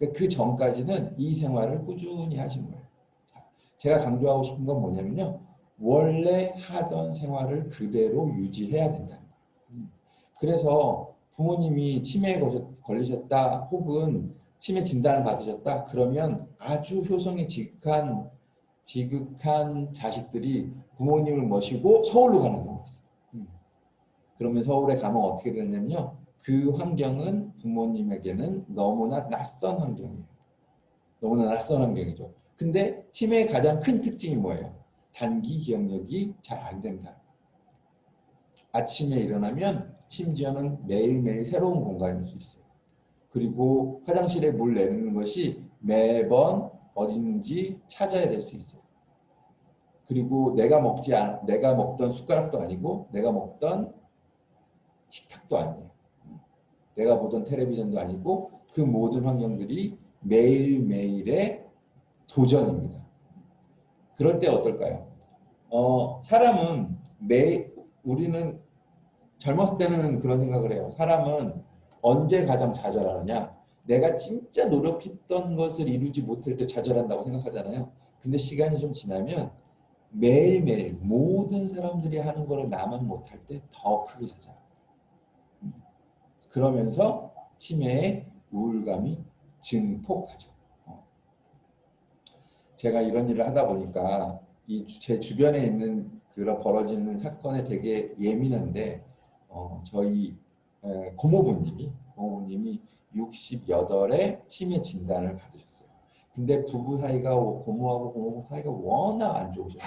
그러니까 그 전까지는 이 생활을 꾸준히 하신 거예요. 자, 제가 강조하고 싶은 건 뭐냐면요. 원래 하던 생활을 그대로 유지해야 된다는 거예요. 음. 그래서 부모님이 치매에 걸리셨- 걸리셨다 혹은 치매 진단을 받으셨다 그러면 아주 효성이 지극한 지극한 자식들이 부모님을 모시고 서울로 가는 경우가 있어요. 음. 그러면 서울에 가면 어떻게 되냐면요. 그 환경은 부모님에게는 너무나 낯선 환경이에요. 너무나 낯선 환경이죠. 근데 치매의 가장 큰 특징이 뭐예요? 단기 기억력이 잘 안 된다. 아침에 일어나면 심지어는 매일매일 새로운 공간일 수 있어요. 그리고 화장실에 물 내리는 것이 매번 어디 있는지 찾아야 될 수 있어요. 그리고 내가 먹지 않, 내가 먹던 숟가락도 아니고 내가 먹던 식탁도 아니에요. 내가 보던 텔레비전도 아니고 그 모든 환경들이 매일매일의 도전입니다. 그럴 때 어떨까요? 어, 사람은 매 우리는 젊었을 때는 그런 생각을 해요. 사람은 언제 가장 좌절하느냐? 내가 진짜 노력했던 것을 이루지 못할 때 좌절한다고 생각하잖아요. 근데 시간이 좀 지나면 매일매일 모든 사람들이 하는 거를 나만 못할 때 더 크게 좌절합니다. 음. 그러면서 치매의 우울감이 증폭하죠. 어. 제가 이런 일을 하다 보니까 이 제 주변에 있는 그런 벌어지는 사건에 되게 예민한데 어, 저희 에, 고모부님이 고모부님이 68에 치매 진단을 받으셨어요. 근데 부부 사이가 고모하고 고모부 사이가 워낙 안 좋으셔요.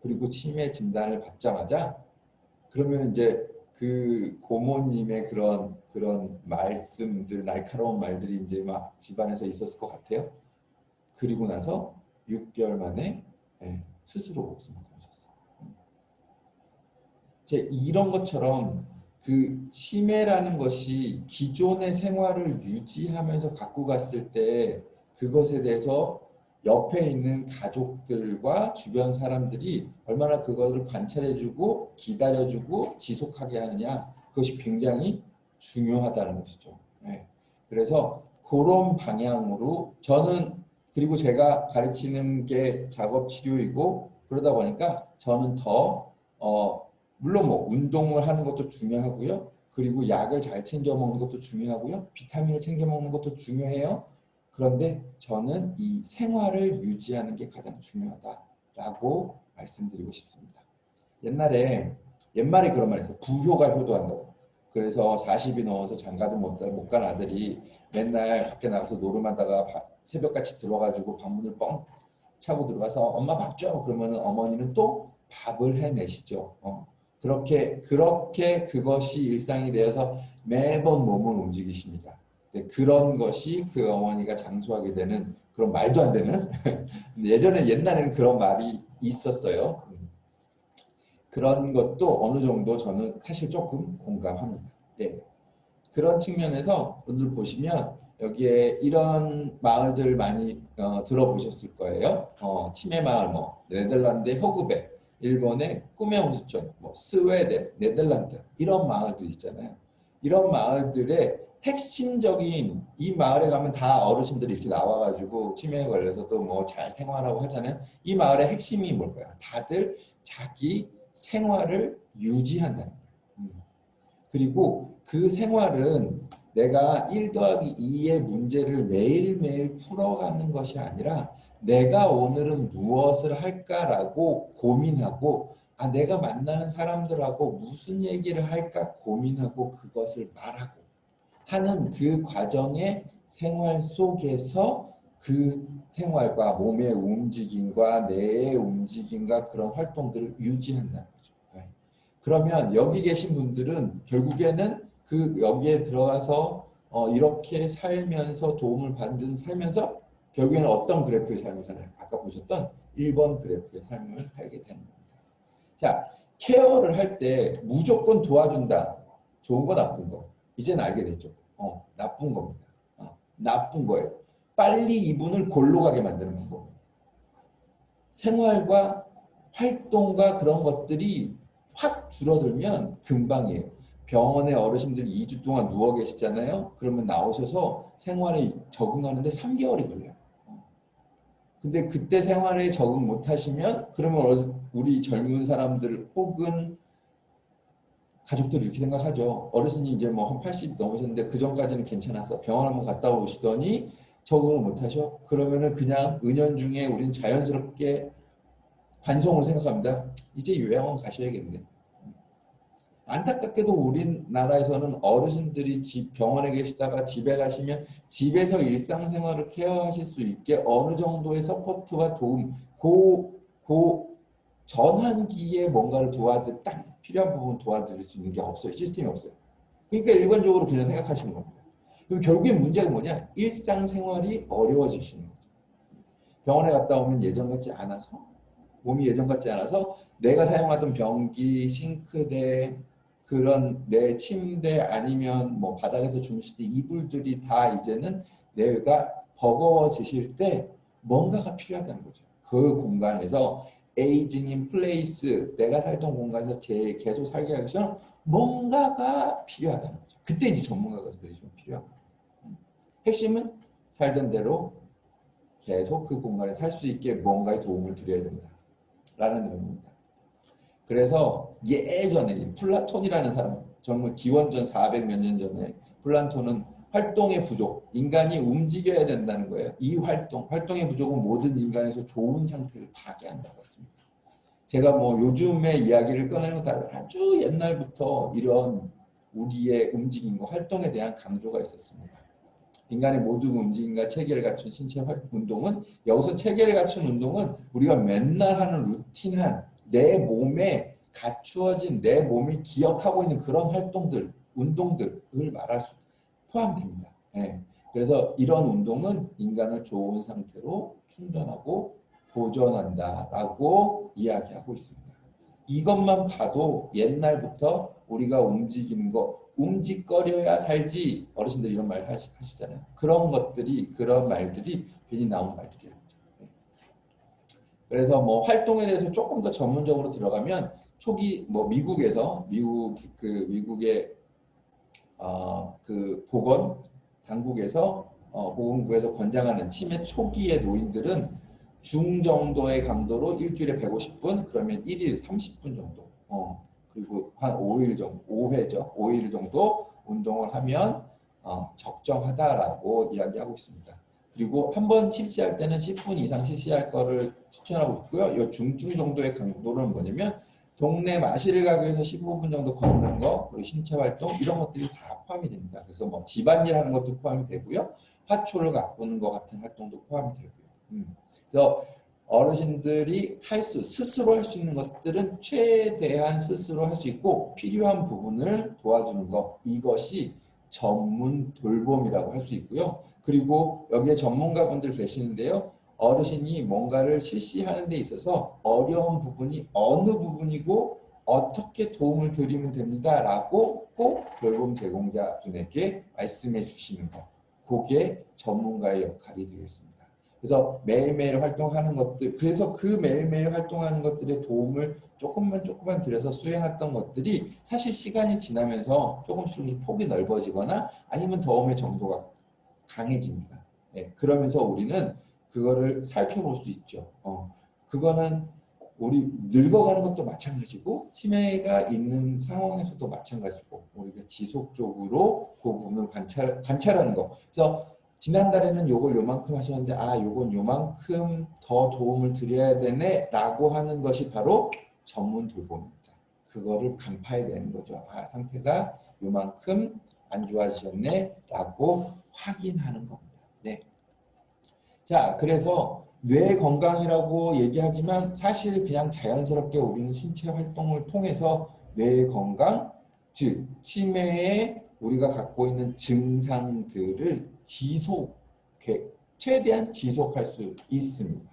그리고 치매 진단을 받자마자 그러면 이제 그 고모님의 그런 그런 말씀들 날카로운 말들이 이제 막 집안에서 있었을 것 같아요. 그리고 나서 6개월 만에 예, 스스로 목숨을 끊으셨어요. 제 이런 것처럼 그 치매라는 것이 기존의 생활을 유지하면서 갖고 갔을 때 그것에 대해서 옆에 있는 가족들과 주변 사람들이 얼마나 그것을 관찰해주고 기다려주고 지속하게 하느냐 그것이 굉장히 중요하다는 것이죠. 네. 그래서 그런 방향으로 저는 그리고 제가 가르치는 게 작업 치료이고 그러다 보니까 저는 더 어, 물론 뭐 운동을 하는 것도 중요하고요. 그리고 약을 잘 챙겨 먹는 것도 중요하고요. 비타민을 챙겨 먹는 것도 중요해요. 그런데 저는 이 생활을 유지하는 게 가장 중요하다라고 말씀드리고 싶습니다. 옛날에 옛말에 그런 있어요. 부효가 효도한다고. 그래서 40이 넘어서 장가도 못간 아들이 맨날 밖에 나가서 노름하다가 바- 새벽같이 들어가지고 방문을 뻥 차고 들어가서 엄마 밥 줘. 그러면 어머니는 또 밥을 해내시죠. 어. 그렇게 그렇게 그것이 일상이 되어서 매번 몸을 움직이십니다. 네, 그런 것이 그 어머니가 장수하게 되는 그런 말도 안 되는 예전에 옛날에는 그런 말이 있었어요. 그런 것도 어느 정도 저는 사실 조금 공감합니다. 네. 그런 측면에서 오늘 보시면 여기에 이런 마을들 많이 어, 들어보셨을 거예요. 어, 치매 마을, 뭐 네덜란드의 호그베, 일본의 꿈의 호수촌, 뭐 스웨덴, 네덜란드 이런 마을들 있잖아요. 이런 마을들의 핵심적인 이 마을에 가면 다 어르신들이 이렇게 나와가지고 치매에 걸려서도 뭐잘 생활하고 하잖아요. 이 마을의 핵심이 뭘까요? 다들 자기 생활을 유지한다는 거예요. 음. 그리고 그 생활은 내가 1 더하기 2의 문제를 매일매일 풀어가는 것이 아니라 내가 오늘은 무엇을 할까라고 고민하고 아 내가 만나는 사람들하고 무슨 얘기를 할까 고민하고 그것을 말하고 하는 그 과정의 생활 속에서 그 생활과 몸의 움직임과 뇌의 움직임과 그런 활동들을 유지한다는 거죠. 네. 그러면 여기 계신 분들은 결국에는 그 여기에 들어가서 어 이렇게 살면서 도움을 받는 살면서 결국에는 어떤 그래프의 삶을 살아요? 아까 보셨던 1번 그래프의 삶을 살게 되는 겁니다. 자, 케어를 할 때 무조건 도와준다. 좋은 거 나쁜 거. 이제는 알게 됐죠. 어, 나쁜 겁니다. 어, 나쁜 거예요. 빨리 이분을 골로 가게 만드는 방법. 생활과 활동과 그런 것들이 확 줄어들면 금방이에요. 병원에 어르신들 2주 동안 누워 계시잖아요. 그러면 나오셔서 생활에 적응하는데 3개월이 걸려요. 근데 그때 생활에 적응 못 하시면 그러면 우리 젊은 사람들 혹은 가족들 이렇게 생각하죠. 어르신이 이제 뭐 한 80 넘으셨는데 그 전까지는 괜찮았어. 병원 한번 갔다 오시더니 적응을 못 하셔. 그러면은 그냥 은연중에 우리는 자연스럽게 관성으로 생각합니다. 이제 요양원 가셔야겠네. 안타깝게도 우리나라에서는 어르신들이 집 병원에 계시다가 집에 가시면 집에서 일상생활을 케어하실 수 있게 어느 정도의 서포트와 도움, 고, 고 전환기에 뭔가를 도와드 딱 필요한 부분 도와드릴 수 있는 게 없어요. 시스템이 없어요. 그러니까 일반적으로 그냥 생각하시는 겁니다. 그럼 결국에 문제가 뭐냐? 일상생활이 어려워지시는 거죠. 병원에 갔다 오면 예전 같지 않아서 몸이 예전 같지 않아서 내가 사용하던 변기, 싱크대, 그런 내 침대 아니면 뭐 바닥에서 주무실 때 이불들이 다 이제는 내가 버거워지실 때 뭔가가 필요하다는 거죠. 그 공간에서 에이징 인 플레이스 내가 살던 공간에서 제 계속 살게 하기 위해서 뭔가가 필요하다는 거죠. 그때 이제 전문가들이 좀 필요한 거예요. 음. 핵심은 살던 대로 계속 그 공간에 살 수 있게 뭔가의 도움을 드려야 된다 라는 내용입니다. 그래서 예전에 이 플라톤이라는 사람 정말 기원전 400 몇 년 전에 플라톤은 활동의 부족, 인간이 움직여야 된다는 거예요. 이 활동, 활동의 부족은 모든 인간에서 좋은 상태를 파괴한다고 했습니다. 제가 뭐 요즘의 이야기를 꺼내는 것도 아주 옛날부터 이런 우리의 움직임과 활동에 대한 강조가 있었습니다. 인간의 모든 움직임과 체계를 갖춘 신체 활- 운동은 여기서 체계를 갖춘 운동은 우리가 맨날 하는 루틴한 내 몸에 갖추어진 내 몸이 기억하고 있는 그런 활동들, 운동들을 말할 수 포함됩니다. 예. 그래서 이런 운동은 인간을 좋은 상태로 충전하고 보존한다라고 이야기하고 있습니다. 이것만 봐도 옛날부터 우리가 움직이는 거 움직거려야 살지 어르신들이 이런 말 하시, 하시잖아요. 그런 것들이 그런 말들이 괜히 나온 말들이야. 예. 그래서 뭐 활동에 대해서 조금 더 전문적으로 들어가면 초기 뭐 미국에서 미국 그 미국의 어 그 보건 당국에서 어 보건국에서 권장하는 치매 초기의 노인들은 중 정도의 강도로 일주일에 150분 그러면 1일 30분 정도 어 그리고 한 5일 정도 5회죠 5일 정도 운동을 하면 어 적정하다라고 이야기하고 있습니다. 그리고 한 번 실시할 때는 10분 이상 실시할 거를 추천하고 있고요. 이 중증 정도의 강도는 뭐냐면 동네 마실을 가기 위해서 15분 정도 걷는 거, 그리고 신체 활동 이런 것들이 다 포함이 됩니다. 그래서 뭐 집안일 하는 것도 포함이 되고요. 화초를 가꾸는 것 같은 활동도 포함이 되고요. 음. 그래서 어르신들이 할 수, 스스로 할 수 있는 것들은 최대한 스스로 할 수 있고 필요한 부분을 도와주는 것 이것이 전문 돌봄이라고 할 수 있고요. 그리고 여기에 전문가분들 계시는데요. 어르신이 뭔가를 실시하는 데 있어서 어려운 부분이 어느 부분이고 어떻게 도움을 드리면 됩니다 라고 꼭 돌봄 제공자 분에게 말씀해 주시는 것. 그게 전문가의 역할이 되겠습니다. 그래서 매일매일 활동하는 것들, 그래서 그 매일매일 활동하는 것들의 도움을 조금만 조금만 들여서 수행했던 것들이 사실 시간이 지나면서 조금씩 폭이 넓어지거나 아니면 도움의 정도가 강해집니다. 네, 그러면서 우리는 그거를 살펴볼 수 있죠. 어, 그거는 우리 늙어가는 것도 마찬가지고 치매가 있는 상황에서도 마찬가지고 우리가 지속적으로 그 부분을 관찰 관찰하는 거. 그래서 지난달에는 요걸 요만큼 하셨는데 아 요건 요만큼 더 도움을 드려야 되네라고 하는 것이 바로 전문 돌봄입니다. 그거를 간파해야 되는 거죠. 아 상태가 요만큼 안 좋아지셨네라고 확인하는 겁니다. 네. 자, 그래서 뇌 건강이라고 얘기하지만 사실 그냥 자연스럽게 우리는 신체 활동을 통해서 뇌 건강, 즉 치매에 우리가 갖고 있는 증상들을 지속, 최대한 지속할 수 있습니다.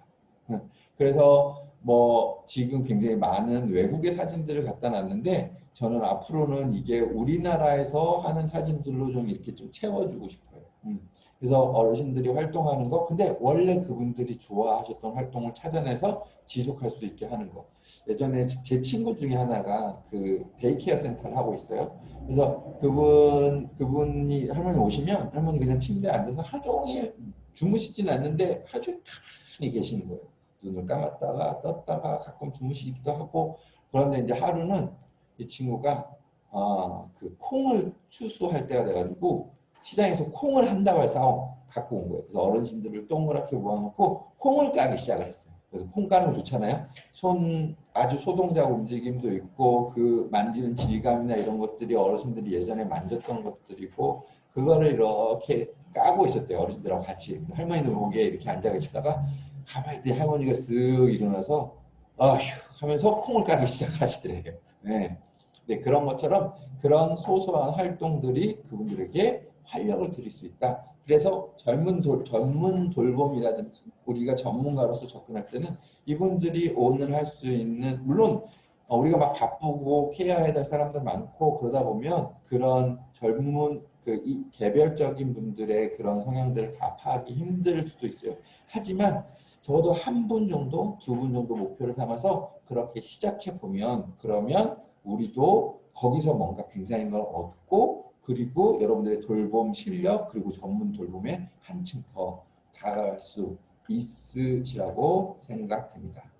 그래서 뭐 지금 굉장히 많은 외국의 사진들을 갖다 놨는데 저는 앞으로는 이게 우리나라에서 하는 사진들로 좀 이렇게 좀 채워주고 싶어요. 음. 그래서 어르신들이 활동하는 거, 근데 원래 그분들이 좋아하셨던 활동을 찾아내서 지속할 수 있게 하는 거. 예전에 제 친구 중에 하나가 그 데이케어 센터를 하고 있어요. 그래서 그분 그분이 할머니 오시면 할머니 그냥 침대에 앉아서 하루 종일 주무시진 않는데 종일 가만히 계시는 거예요. 눈을 감았다가 떴다가 가끔 주무시기도 하고 그런데 이제 하루는 이 친구가 아, 그 콩을 추수할 때가 돼가지고 시장에서 콩을 한 다발 싸워 갖고 온 거예요. 그래서 어르신들을 동그랗게 모아놓고 콩을 까기 시작을 했어요. 그래서 콩 까는 거 좋잖아요. 손 아주 소동작 움직임도 있고 그 만지는 질감이나 이런 것들이 어르신들이 예전에 만졌던 것들이고 그거를 이렇게 까고 있었대요. 어르신들하고 같이 할머니는 목에 이렇게 앉아 계시다가 가만히 있더니 할머니가 쓱 일어나서 아휴 하면서 콩을 까기 시작하시더래요. 네. 네, 그런 것처럼 그런 소소한 활동들이 그분들에게 활력을 드릴 수 있다. 그래서 젊은 돌, 전문 돌봄이라든지 우리가 전문가로서 접근할 때는 이분들이 오늘 할 수 있는 물론 어, 우리가 막 바쁘고 케어해야 될 사람들 많고 그러다 보면 그런 젊은 그 이 개별적인 분들의 그런 성향들을 다 파악이 힘들 수도 있어요. 하지만 적어도 한 분 정도, 두 분 정도 목표를 삼아서 그렇게 시작해 보면 그러면 우리도 거기서 뭔가 굉장히 걸 얻고 그리고 여러분들의 돌봄 실력 그리고 전문 돌봄에 한층 더 다가갈 수 있으시라고 생각됩니다.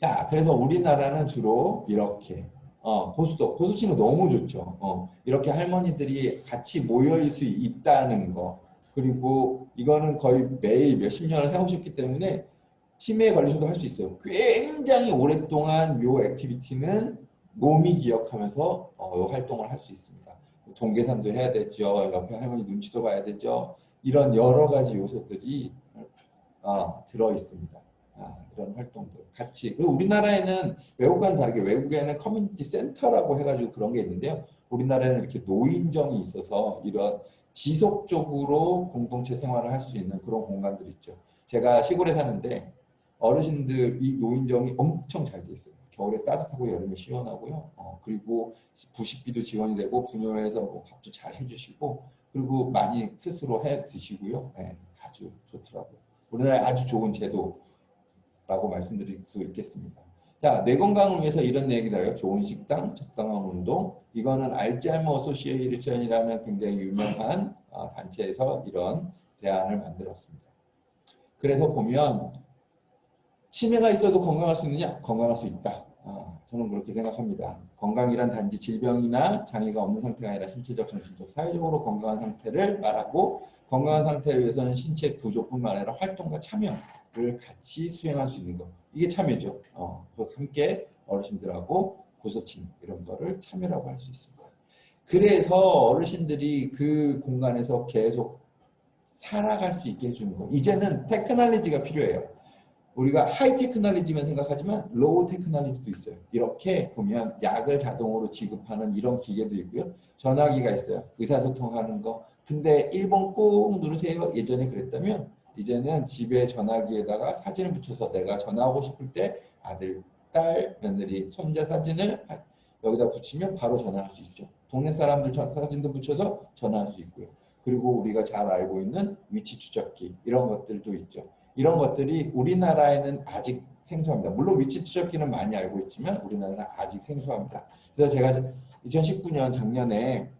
자, 그래서 우리나라는 주로 이렇게 어, 고수도 고수치는 너무 좋죠. 어, 이렇게 할머니들이 같이 모여 있을 수 있다는 거 그리고 이거는 거의 매일 몇십 년을 해오셨기 때문에 치매에 걸리셔도 할 수 있어요. 굉장히 오랫동안 요 액티비티는 몸이 기억하면서 어, 요 활동을 할 수 있습니다. 동계산도 해야 되죠. 옆에 할머니 눈치도 봐야 되죠. 이런 여러 가지 요소들이 어, 들어 있습니다. 아, 이런 활동들 같이 그리고 우리나라에는 외국과는 다르게 외국에는 커뮤니티 센터라고 해가지고 그런 게 있는데요. 우리나라에는 이렇게 노인정이 있어서 이런 지속적으로 공동체 생활을 할 수 있는 그런 공간들이 있죠. 제가 시골에 사는데 어르신들 이 노인정이 엄청 잘 돼 있어요. 겨울에 따뜻하고 여름에 시원하고요. 어, 그리고 부식비도 지원이 되고 분유에서 뭐 밥도 잘 해주시고 그리고 많이 스스로 해 드시고요. 네, 아주 좋더라고요. 우리나라에 아주 좋은 제도라고 말씀드릴 수 있겠습니다. 자, 뇌 건강을 위해서 이런 얘기들요. 좋은 식당, 적당한 운동. 이거는 알츠하이머 어소시에이션이라는 굉장히 유명한 어, 단체에서 이런 대안을 만들었습니다. 그래서 보면 치매가 있어도 건강할 수 있느냐? 건강할 수 있다. 아, 저는 그렇게 생각합니다. 건강이란 단지 질병이나 장애가 없는 상태가 아니라 신체적, 정신적, 사회적으로 건강한 상태를 말하고 건강한 상태를 위해서는 신체 구조뿐만 아니라 활동과 참여를 같이 수행할 수 있는 것. 이게 참여죠. 어, 함께 어르신들하고 고소친 이런 거를 참여라고 할 수 있습니다. 그래서 어르신들이 그 공간에서 계속 살아갈 수 있게 해주는 거. 이제는 테크놀로지가 필요해요. 우리가 하이 테크놀로지만 생각하지만 로우 테크놀로지도 있어요. 이렇게 보면 약을 자동으로 지급하는 이런 기계도 있고요. 전화기가 있어요. 의사소통하는 거. 근데 1번 꾹 누르세요. 예전에 그랬다면 이제는 집에 전화기에다가 사진을 붙여서 내가 전화하고 싶을 때 아들, 딸, 며느리, 손자 사진을 여기다 붙이면 바로 전화할 수 있죠. 동네 사람들 사진도 붙여서 전화할 수 있고요. 그리고 우리가 잘 알고 있는 위치 추적기 이런 것들도 있죠. 이런 것들이 우리나라에는 아직 생소합니다. 물론 위치 추적기는 많이 알고 있지만 우리나라는 아직 생소합니다. 그래서 제가 2019년 작년에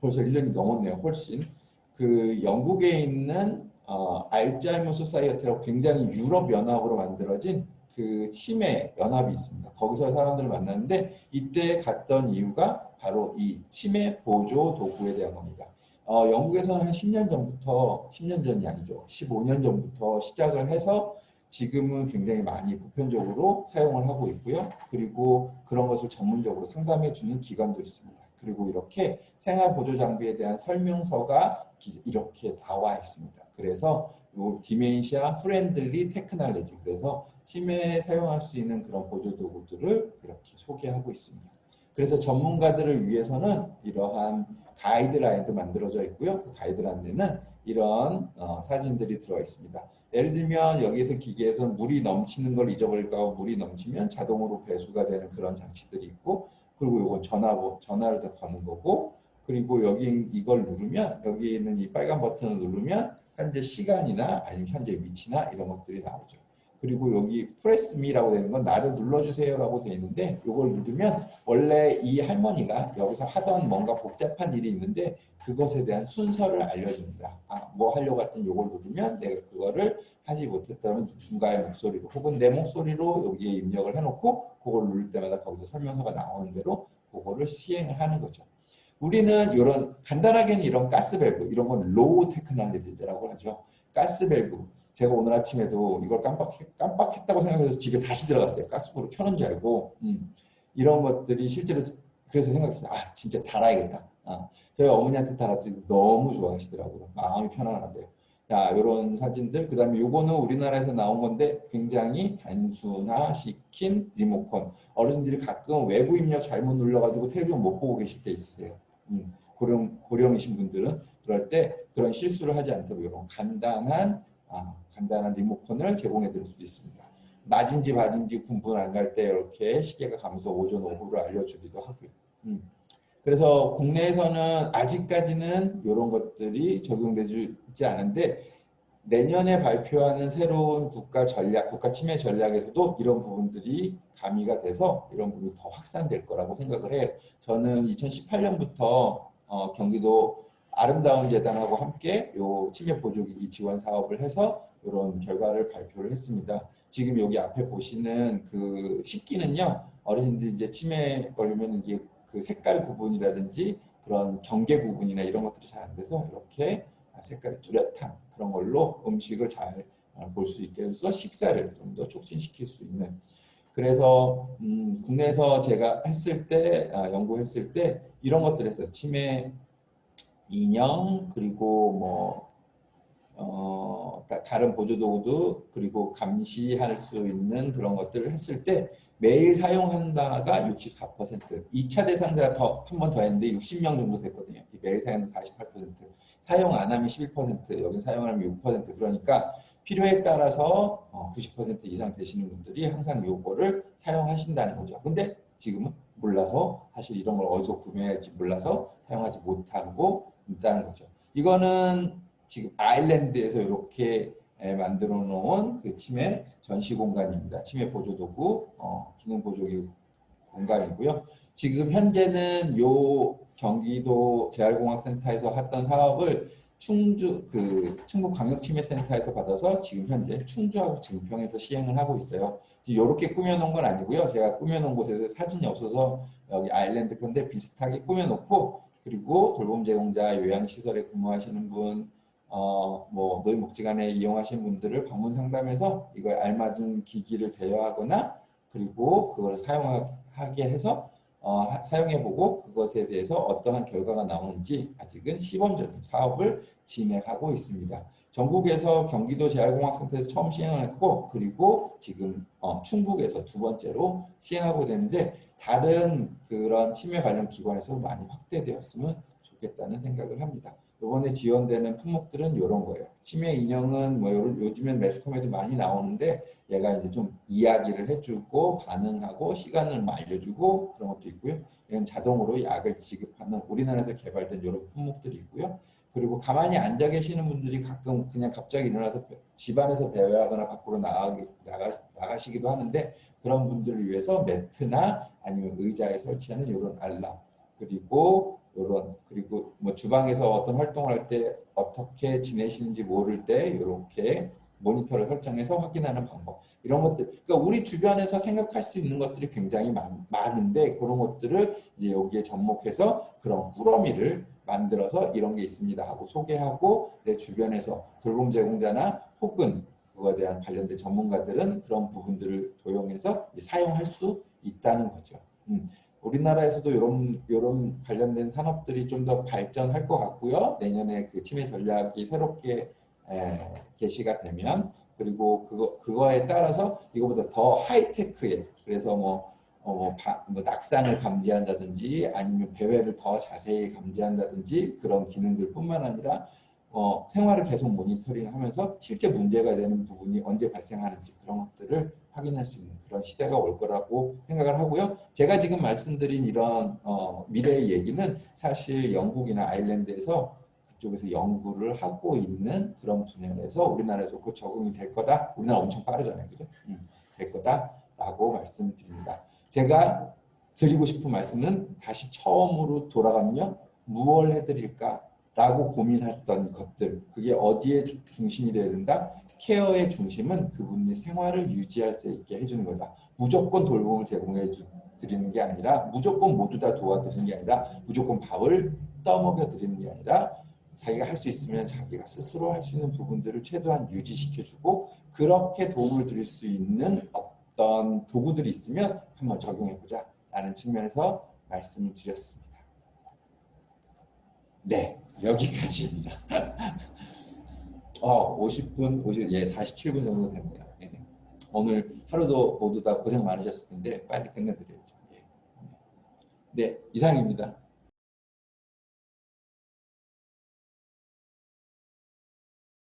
벌써 1년이 넘었네요. 훨씬 그 영국에 있는 어, 알츠하이머 소사이어티라고 굉장히 유럽 연합으로 만들어진 그 치매 연합이 있습니다. 거기서 사람들을 만났는데 이때 갔던 이유가 바로 이 치매 보조 도구에 대한 겁니다. 어, 영국에서는 한 10년 전부터 10년 전이 아니죠. 15년 전부터 시작을 해서 지금은 굉장히 많이 보편적으로 사용을 하고 있고요. 그리고 그런 것을 전문적으로 상담해 주는 기관도 있습니다. 그리고 이렇게 생활 보조 장비에 대한 설명서가 이렇게 나와 있습니다. 그래서 요 디멘시아 프렌들리 테크놀로지 그래서 치매에 사용할 수 있는 그런 보조 도구들을 이렇게 소개하고 있습니다. 그래서 전문가들을 위해서는 이러한 가이드라인도 만들어져 있고요. 그 가이드라인에는 이런 어, 사진들이 들어 있습니다. 예를 들면 여기에서 기계에서 물이 넘치는 걸 잊어버릴까 봐 물이 넘치면 자동으로 배수가 되는 그런 장치들이 있고 그리고 이건 전화 전화를 더 거는 거고 그리고 여기 이걸 누르면 여기 있는 이 빨간 버튼을 누르면 현재 시간이나 아니면 현재 위치나 이런 것들이 나오죠. 그리고 여기 프레스 미라고 되는 건 나를 눌러주세요라고 되어 있는데 이걸 누르면 원래 이 할머니가 여기서 하던 뭔가 복잡한 일이 있는데 그것에 대한 순서를 알려줍니다. 아, 뭐 하려고 했던 이걸 누르면 내가 그거를 하지 못했다면 누군가의 목소리로 혹은 내 목소리로 여기에 입력을 해놓고 그걸 누를 때마다 거기서 설명서가 나오는 대로 그거를 시행을 하는 거죠. 우리는 이런 간단하게는 이런 가스 밸브 이런 건 로우 테크놀로지라고 하죠. 가스 밸브 제가 오늘 아침에도 이걸 깜빡 깜빡했다고 생각해서 집에 다시 들어갔어요. 가스불을 켜놓은 줄 알고 음, 이런 것들이 실제로 그래서 생각했어요. 아 진짜 달아야겠다. 아, 저희 어머니한테 달았더니 너무 좋아하시더라고요. 마음이 편안하대요. 자, 이런 사진들. 그 다음에 요거는 우리나라에서 나온 건데 굉장히 단순화시킨 리모컨. 어르신들이 가끔 외부 입력 잘못 눌러가지고 텔레비전 못 보고 계실 때 있으세요. 음, 고령, 고령이신 분들은 그럴 때 그런 실수를 하지 않도록 이런 간단한, 아, 간단한 리모컨을 제공해 드릴 수도 있습니다. 낮인지 밤인지 군분 안 갈 때 이렇게 시계가 가면서 오전 오후를 알려주기도 하고요. 음. 그래서 국내에서는 아직까지는 이런 것들이 적용되지 않은데 내년에 발표하는 새로운 국가 전략, 국가 침해 전략에서도 이런 부분들이 가미가 돼서 이런 부분이 더 확산될 거라고 생각을 해요. 저는 2018년부터 어, 경기도 아름다운 재단하고 함께 요 치매 보조기기 지원 사업을 해서 이런 결과를 발표를 했습니다. 지금 여기 앞에 보시는 그 식기는요 어르신들 이제 치매 걸리면 이게 그 색깔 구분이라든지 그런 경계 구분이나 이런 것들이 잘 안 돼서 이렇게 색깔이 뚜렷한 그런 걸로 음식을 잘 볼 수 있게 해서 식사를 좀 더 촉진시킬 수 있는 그래서 음, 국내에서 제가 했을 때 아, 연구했을 때 이런 것들 했어요 치매 인형 그리고 뭐 어, 다- 다른 보조도구도 그리고 감시할 수 있는 그런 것들을 했을 때 매일 사용한다가 64%, 2차 대상자가 더 한 번 더 했는데 60명 정도 됐거든요. 이 매일 사용은 48%, 사용 안 하면 11%, 여기 사용하면 6% 그러니까 필요에 따라서 어, 90% 이상 되시는 분들이 항상 요거를 사용하신다는 거죠. 근데 지금은 몰라서 사실 이런 걸 어디서 구매할지 몰라서 사용하지 못하고 있다는 거죠. 이거는 지금 아일랜드에서 이렇게 에, 만들어 놓은 그 치매 전시 공간입니다. 치매 보조 도구, 어, 기능 보조기 공간이고요. 지금 현재는 요 경기도 재활공학센터에서 했던 사업을 충주 그 충북 광역치매센터에서 받아서 지금 현재 충주하고 증평에서 시행을 하고 있어요. 이렇게 꾸며놓은 건 아니고요. 제가 꾸며놓은 곳에서 사진이 없어서 여기 아일랜드 건데 비슷하게 꾸며놓고 그리고 돌봄 제공자 요양시설에 근무하시는 분, 어, 뭐 노인 복지관에 이용하시는 분들을 방문 상담해서 이거에 알맞은 기기를 대여하거나 그리고 그걸 사용하게 해서 어, 하- 사용해보고 그것에 대해서 어떠한 결과가 나오는지 아직은 시범적인 사업을 진행하고 있습니다. 전국에서 경기도 재활공학센터에서 처음 시행을 했고 그리고 지금 어, 충북에서 두 번째로 시행하고 있는데 다른 그런 치매 관련 기관에서 많이 확대되었으면 좋겠다는 생각을 합니다. 이번에 지원되는 품목들은 이런 거예요. 치매 인형은 뭐 요- 요즘엔 매스컴에도 많이 나오는데 얘가 이제 좀 이야기를 해주고 반응하고 시간을 뭐 알려주고 그런 것도 있고요. 얘는 자동으로 약을 지급하는 우리나라에서 개발된 이런 품목들이 있고요. 그리고 가만히 앉아 계시는 분들이 가끔 그냥 갑자기 일어나서 배- 집안에서 배회하거나 밖으로 나가, 나가, 나가시기도 하는데 그런 분들을 위해서 매트나 아니면 의자에 설치하는 이런 알람 그리고 이런 그리고 뭐 주방에서 어떤 활동을 할 때 어떻게 지내시는지 모를 때 이렇게 모니터를 설정해서 확인하는 방법 이런 것들 그러니까 우리 주변에서 생각할 수 있는 것들이 굉장히 많, 많은데 그런 것들을 이제 여기에 접목해서 그런 꾸러미를 만들어서 이런 게 있습니다 하고 소개하고 내 주변에서 돌봄 제공자나 혹은 그거에 대한 관련된 전문가들은 그런 부분들을 도용해서 사용할 수 있다는 거죠. 음. 우리나라에서도 이런 이런 관련된 산업들이 좀 더 발전할 것 같고요. 내년에 그 치매 전략이 새롭게 에, 게시가 되면 그리고 그거 그거에 따라서 이거보다 더 하이테크에 그래서 뭐, 어, 뭐, 바- 뭐 낙상을 감지한다든지 아니면 배회를 더 자세히 감지한다든지 그런 기능들뿐만 아니라 어, 생활을 계속 모니터링하면서 실제 문제가 되는 부분이 언제 발생하는지 그런 것들을 확인할 수 있는 그런 시대가 올 거라고 생각을 하고요. 제가 지금 말씀드린 이런 어, 미래의 얘기는 사실 영국이나 아일랜드에서 그쪽에서 연구를 하고 있는 그런 분야에서 우리나라에서 곧 적응이 될 거다. 우리나라 엄청 빠르잖아요, 그죠? 음, 될 거다라고 말씀드립니다. 제가 드리고 싶은 말씀은 다시 처음으로 돌아가면요, 무얼 해드릴까 라고 고민했던 것들, 그게 어디에 주- 중심이 되어야 된다? 케어의 중심은 그분의 생활을 유지할 수 있게 해주는 거다. 무조건 돌봄을 제공해 주, 드리는 게 아니라 무조건 모두 다 도와드리는 게 아니라 무조건 밥을 떠먹여 드리는 게 아니라 자기가 할 수 있으면 자기가 스스로 할 수 있는 부분들을 최대한 유지시켜주고 그렇게 도움을 드릴 수 있는 어떤 도구들이 있으면 한번 적용해보자 라는 측면에서 말씀을 드렸습니다. 네, 여기까지입니다. 어, 50분, 50, 예, 47분 정도 됐네요. 예. 오늘 하루도 모두 다 고생 많으셨을 텐데 빨리 끝내드려야죠. 예. 네, 이상입니다.